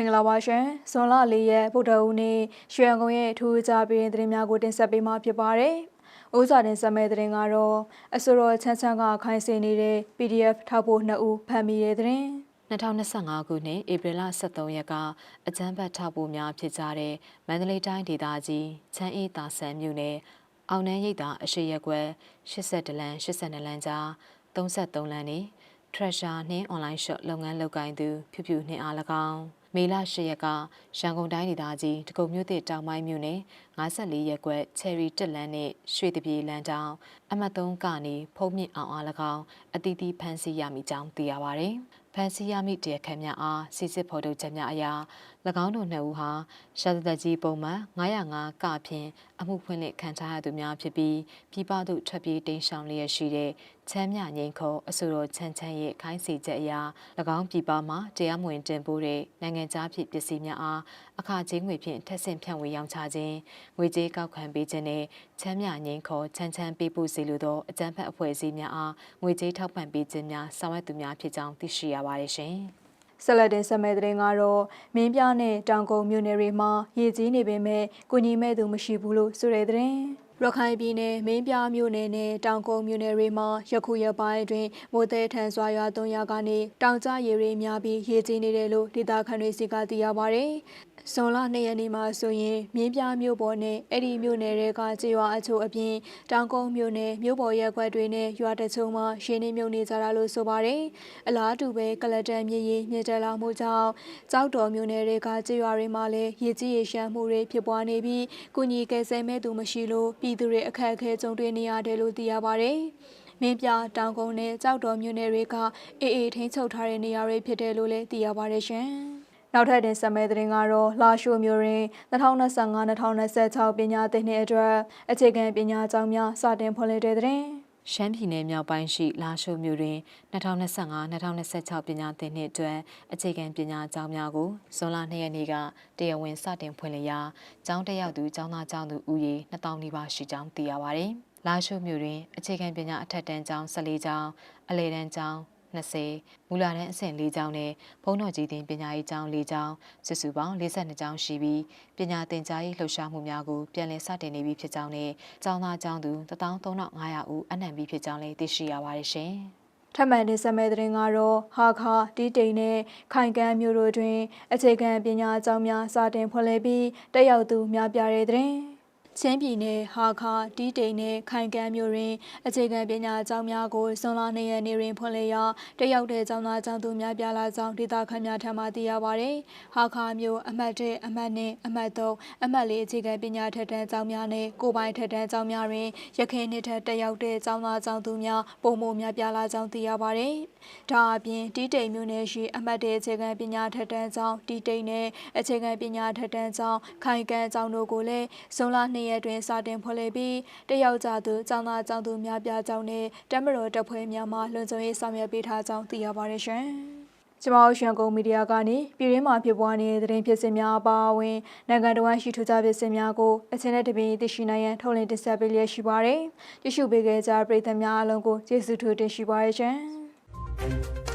မင်္ဂလာပါရှင်ဇွန်လ၄ရက်ဗုဒ္ဓဦးနေ့ရွှေရန်ကုန်ရဲ့အထူးကြားပြည်ရင်သတင်းများကိုတင်ဆက်ပေးမှာဖြစ်ပါတယ်။ဥစားတင်ဆက်မဲ့သတင်းကတော့အစိုးရချမ်းချမ်းကခိုင်းစေနေတဲ့ PDF ထောက်ဖို့နှစ်ဦးဖမ်းမိတဲ့သတင်း2025ခုနှစ်ဧပြီလ23ရက်ကအကြမ်းဖက်ထောက်ပို့များဖြစ်ကြတဲ့မန္တလေးတိုင်းဒေသကြီးချမ်းအေးသာဆန်မြို့နယ်အောင်နှန်းရိပ်သာအရှိရက်ကွယ်82လမ်း82လမ်းကြား33လမ်းနေ Treasure နှင်း online shop လုပ်ငန်းလုပ်ကိုင်သူဖြူဖြူနှင်းအား၎င်း မေလ10ရက်ကရန်ကုန်တိုင်းဒေသကြီးတကုံမြို့သစ်တောင်ပိုင်းမြို့နယ်54ရက်ကွက်ချယ်ရီတက်လန်းနဲ့ရွှေတပြေလမ်းတောင်အမှတ်3ကနေဖုံးမြင့်အောင်အား၎င်းအတီးတီးဖမ်းဆီးရမိကြောင်းသိရပါဗျ။ဖ မ်းဆီးရမိတရားခံများအားစစ်စစ်ဖော်ထုတ်ချက်များအရာ၎င်းတို့နှစ်ဦးဟာရှာသသက်ကြီးပုံမှန်905ကဖြင့်အမှုဖွင့်လှစ်ခံထားရသူများဖြစ်ပြီးပြည်ပသို့ထွက်ပြေးတိမ်းရှောင်လျက်ရှိတဲ့ချမ်းမြငိန်ခေါ်အဆိုတော်ချမ်းချမ်းရဲ့ခိုင်းစီချက်အရာ၎င်းပြည်ပမှာတရားမဝင်တင်ပို့တဲ့နိုင်ငံခြားဖြစ်ပစ္စည်းများအားအခကြေးငွေဖြင့်ထက်ဆင့်ဖြန့်ဝေရောင်းချခြင်းငွေကြေးကောက်ခံပေးခြင်းနဲ့ချမ်းမြငိန်ခေါ်ချမ်းချမ်းပေးပို့စီလိုသောအကြမ်းဖက်အဖွဲ့အစည်းများအားငွေကြေးထောက်ပံ့ပေးခြင်းများဆောင်ရွက်သူများဖြစ်ကြောင်းသိရှိရပါတယ်ရှင်။ဆက်လက်တင်ဆက်မဲ့သတင်းကတော့မင်းပြနဲ့တောင်ကုန်းမြို့နယ်တွေမှာရေကြီးနေပေမဲ့ကိုညီမဲ့သူမရှိဘူးလို့ဆိုတဲ့သတင်းရခိုင်ပြည်နယ်မင်းပြမြို့နယ်နဲ့တောင်ကုန်းမြို့နယ်တွေမှာယခုရက်ပိုင်းအတွင်းမိုးသည်ထန်စွာရွာသွန်းရာကနေတောင်ကျရေတွေများပြီးရေကြီးနေတယ်လို့ဒေသခံတွေစီကသိရပါဗျ။ ဇွန်လ2ရက်နေ့မှာဆိုရင်မြင်းပြမြို့ပေါ်နဲ့အဲ့ဒီမြို့နယ်တွေကကြေးရွာအချို့အပြင်တောင်ကုန်းမြို့နယ်မြို့ပေါ်ရက်ကွက်တွေနဲ့ရွာတချို့မှာရှင်းနေမြုပ်နေကြတာလို့ဆိုပါတယ်။အလားတူပဲကလတန်မြေရီမြေတက်လာမှုကြောင့်ကြောက်တော်မြို့နယ်တွေကကြေးရွာတွေမှာလည်းရေကြီးရေရှမ်းမှုတွေဖြစ်ပွားနေပြီးကုညီကယ်ဆယ်မဲ့သူမရှိလို့ပြည်သူတွေအခက်အခဲကြုံတွေ့နေရတယ်လို့သိရပါတယ်။မင်းပြတောင်ကုန်းနဲ့ကြောက်တော်မြို့နယ်တွေကအေးအေးထိန်းချုပ်ထားတဲ့နေရာတွေဖြစ်တယ်လို့လည်းသိရပါတယ်ရှင်။ နောက်ထပ်တင်ဆက်မဲ့သတင်းကတော့လာရှိုမျိုးရင်း2025-2026ပညာသင်နှစ်အတွက်အခြေခံပညာကျောင်းများစတင်ဖွင့်လှစ်တဲ့သတင်းရှမ်းပြည်နယ်မြောက်ပိုင်းရှိလာရှိုမြို့တွင်2025-2026ပညာသင်နှစ်အတွက်အခြေခံပညာကျောင်းများကိုဇွန်လ2ရက်နေ့ကတရားဝင်စတင်ဖွင့်လှစ်ရာကျောင်းတက်ရောက်သူကျောင်းသားကျောင်းသူဦးရေ2000နီးပါးရှိကြောင်းသိရပါဗျ။လာရှိုမြို့တွင်အခြေခံပညာအထက်တန်းကျောင်း14ကျောင်းအလယ်တန်းကျောင်း 20မူလာတန်းအဆင့်၄ကျောင်းနဲ့ဘုံတော်ကြီးတင်ပညာရေးကျောင်း၄ကျောင်းစုစုပေါင်း42ကျောင်းရှိပြီးပညာသင်ကြားရေးလှုပ်ရှားမှုများကိုပြန်လည်စတင်နေပြီဖြစ်ကြောင်းနဲ့ကျောင်းသားကျောင်းသူ13500ဦးအနှံပြီးဖြစ်ကြောင်းလည်းသိရှိရပါတယ်ရှင်။ထပ်မံတင်ဆက်မဲ့သတင်းကတော့ဟာခါတီးတိန်နဲ့ခိုင်ကန်းမြို့တို့တွင် အခြေခံပညာကျောင်းများစတင်ဖွင့်လှစ်ပြီးတက်ရောက်သူများပြားတဲ့သတင်း ချင်းပြည်နယ်ဟာခါတီးတိန်နဲ့ခိုင်ကန်းမြို့တွင်အခြေခံပညာကျောင်းများကိုဇွန်လ2ရက်နေ့တွင်ဖွင့်လှစ်ရာတက်ရောက်တဲ့ကျောင်းသားကျောင်းသူများပြားလာကြောင်းဒေသခံများထံမှသိရပါသည်။ဟာခါမြို့အမှတ်1အမှတ်2အမှတ်3အမှတ်4အခြေခံပညာထက်တန်းကျောင်းများနဲ့ကိုပိုင်ထက်တန်းကျောင်းများတွင်ရခိုင်နှစ်ထက်တက်ရောက်တဲ့ကျောင်းသားကျောင်းသူများပုံမများပြားလာကြောင်းသိရပါသည်။ဒါအပြင်တီးတိန်မြို့နယ်ရှိအမှတ်1အခြေခံပညာထက်တန်းကျောင်းတီးတိန်နဲ့အခြေခံပညာထက်တန်းကျောင်းခိုင်ကန်းကျောင်းတို့ကိုလည်းဇွန်လ2ရက်တွင်စတင်ဖွင့်လှစ်ပြီးတက်ရောက်ကြသူကျောင်းသားကျောင်းသူများပြားကြောင်းနဲ့တမတော်တပ်ဖွဲ့များမှလွန်ကျွံရေးဆောင်ရွက်ပေးထားကြောင်းသိရပါတယ်ရှင်။ကျမတို့ရှန်ကုန်မီဒီယာကနေပြည်ရင်းမှာဖြစ်ပွားနေတဲ့သတင်းဖြစ်စဉ်များအပါအဝင်နိုင်ငံတော်ရှိထူးခြားဖြစ်စဉ်များကိုအချိန်နဲ့တပြေးသိရှိနိုင်ရန်ထုတ်လင်းတင်ဆက်ပေးလျက်ရှိပါတယ်။ကြည့်ရှုပေးကြတဲ့ပရိသတ်များအားလုံးကိုကျေးဇူးထူးတင်ရှိပါရရှင်။